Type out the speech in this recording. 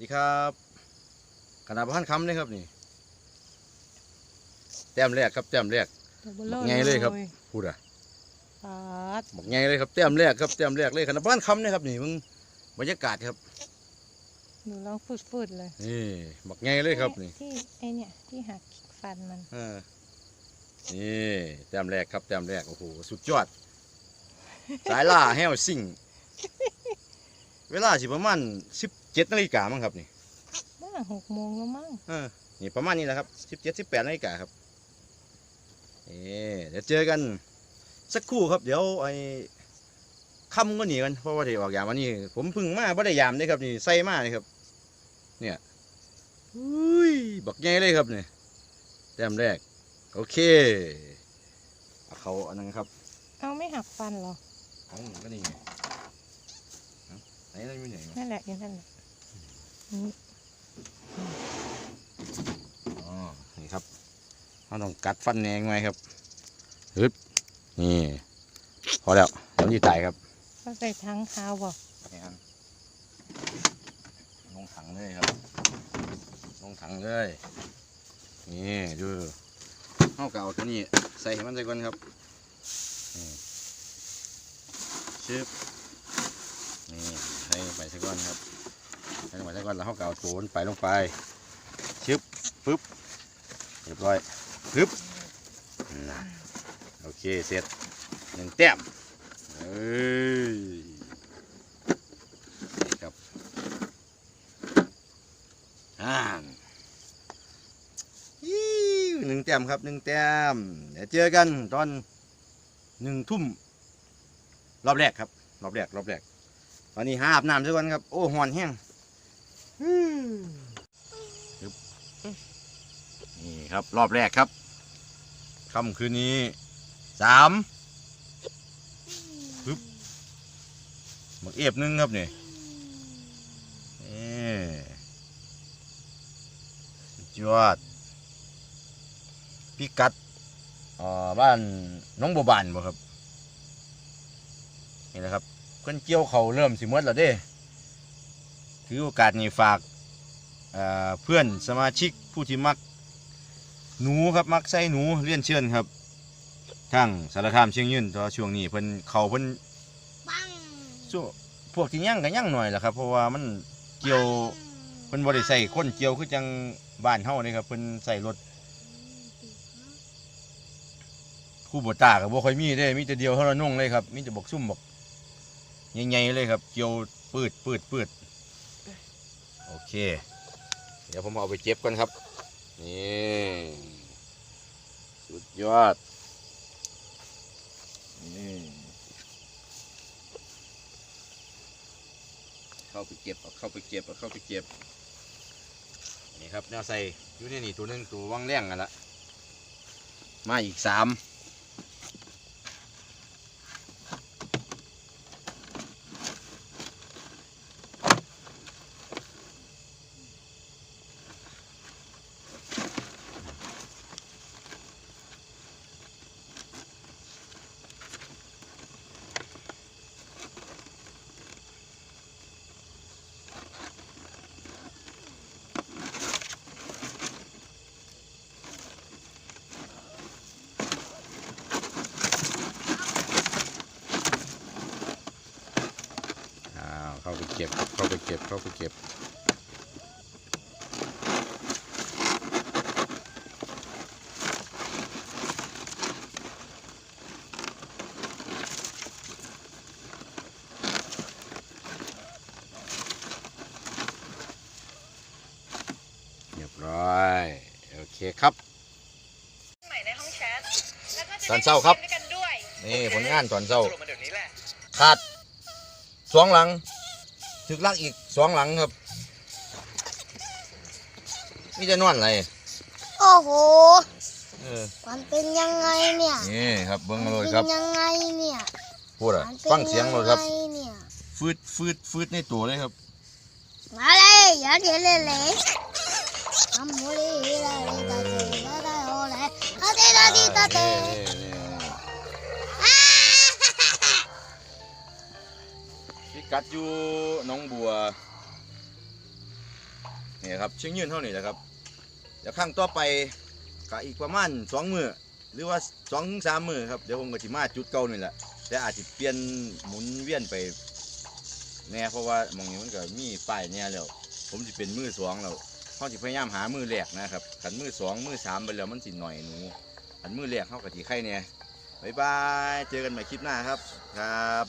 ดีครับขนาดพันคำเลยครับนี่ แต้มแรกครับแต้มแรกไงเลยครับพูดอะปาดบอกไงเลยครับแต้มแรกครับแต้มแรกเลยขนาดพันคำเลยครับนี่มึงบรรยากาศครับหนูลองฟืดๆเลยนี่บอกไงเลยครับนี่ที่ไอเนี่ยที่หักฟันมันเออนี่แต้มแรกครับแต้มแรกโอ้โหสุดยอด สายล่าแฮวซิ่ง เวลาสิประมาณสิบ เจ็ดนาฬิกามั้งครับนี่น่าหกโมงแล้วมั้งเออนี่ประมาณนี้แหละครับสิบเจ็ดสิบแปดนาฬิกาครับเอ๊เดี๋ยวเจอกันสักครู่ครับ เดี๋ยวไอ้ค่ำก็หนีกันเพราะว่าที่ออกยามวันนี้ผมเพึ่งมาไม่ได้ยามเลยครับนี่ใส่มาเลยครับ เนี่ยอุ้ยบักใหญ่เลยครับนี่แต้มแรก โอเคเอาเขาอันนั้นครับ เอาไม่หักฟันเหรอเอาก็นี่ไงเอาไหนนั่นอยู่ไหนวะนั่นแหละอย่างนั่นแหละนี่ อ๋อนี่ครับเราต้องกัดฟันแหนงไว้ครับฮึบนี่พอแล้วน้ำยีตายครับก็ใส่ทั้งเท้าบอกนี่ครับลงถังเลยครับ ลงถังเลย นี่ดูเอาเก่าตัวนี้ใส่ให้มันใส่ก่อนครับนี่ชึบนี่ใส่ลงไปใส่ก่อนครับ ใส่ลงไปใส่ก่อนแล้วเอาเก่าโถนไปลงไปชึบปึ๊บเรียบร้อยปึ๊บนะโอเคเสร็จหนึ่งแต้มเอ้ยครับอ่าฮิวหนึ่งแต้มครับหนึ่งแต้มเดี๋ยวเจอกันตอนหนึ่งทุ่มรอบแรกครับรอบแรกรอบแรกตอนนี้หาอาบน้ำซะก่อนครับ โอ้หอนแห้ง นี่ครับรอบแรกครับค่ำคืนนี้สามฮึบหมกเอฟนึงครับนี่นี่สุดยอดพิกัดอ่าบ้านน้องบัวบานบ่ครับ นี่นะครับเพิ่นเกี่ยวเขาเริ่มสิมดแล้วเด้ ถือโอกาสนี้ฝากอ่าเพื่อนสมาชิกผู้ที่มักหนูครับมักใส่หนูเลี้ยนเชิญครับทั้งสารคามเชียงยืนตอนช่วงนี้เพิ่นเขาเพิ่นช่วงพวกที่ยั่งก็ยั่งหน่อยแหละครับ เพราะว่ามันเกี่ยวเพิ่นบ่ได้ใส่คนเกี่ยวคือจังบ้านเฮานี่ครับเพิ่นใส่รถคู่บ่ตาก็บ่ค่อยมีเด้มีแต่เดียวเท่านั้นงเลยครับมีแต่บอกซุ่มบอกใหญ่ๆเลยครับ เกี่ยวปืดปืดปืด โอเค เดี๋ยวผมเอาไปเก็บก่อนครับ นี่สุดยอด นี่เข้าไปเก็บเอาเข้าไปเก็บเอาเข้าไปเก็บ นี่ครับแนวใส่อยู่ในนี่ตัวหนึงตัวว่างแรงกันละมาอีกสาม ไปเก็บ เข้าไปเก็บ เข้าไปเก็บ เรียบร้อย โอเคครับ ใหม่ในห้องแชทแล้วก็จะตอนเช้าครับ ได้ด้วยกันด้วย นี่ผลงานตอนเช้า สรุปมาเดี๋ยวนี้แหละ ขาดสองหลัง ถึกลักอีกสองหลังครับนี่จะนอนอะไรโอ้โหเออมันเป็นยังไงเนี่ยนี่ครับเบิ้งมัเลยเป็นครับยังไงเนี่ยพูดอะมันเป็นฟังเสียงเลยครับไเนี่ยฟืดฟืดฟืดในตัวเลยครับมาเลยอย่าเดี๋ยวเลยเลยทำโมลีลาลิตาเตลาตาโอเลตาเตตาติตาเต พิกัดอยู่น้องบัวนี่ครับเชียงยืนเท่านี้แหละครับเดี๋ยวครั้งต่อไปก็อีกประมาณสองมือหรือว่าสองถึงสามมือครับเดี๋ยวผมก็สิมาจุดเก่านี่แหละแต่อาจจะเปลี่ยนหมุนเวียนไปแน่เพราะว่ามองนี้มันก็มีป้ายเนี่ยแล้วผมจะเป็นมือสองแล้วเขาจะพยายามหามือแรกนะครับขันมือสองมือสามไปแล้วมันสิหน่อยหนูขันมือแรกเขากะทิไข่เนี่ยบายบาย เจอกันใหม่คลิปหน้าครับ ครับ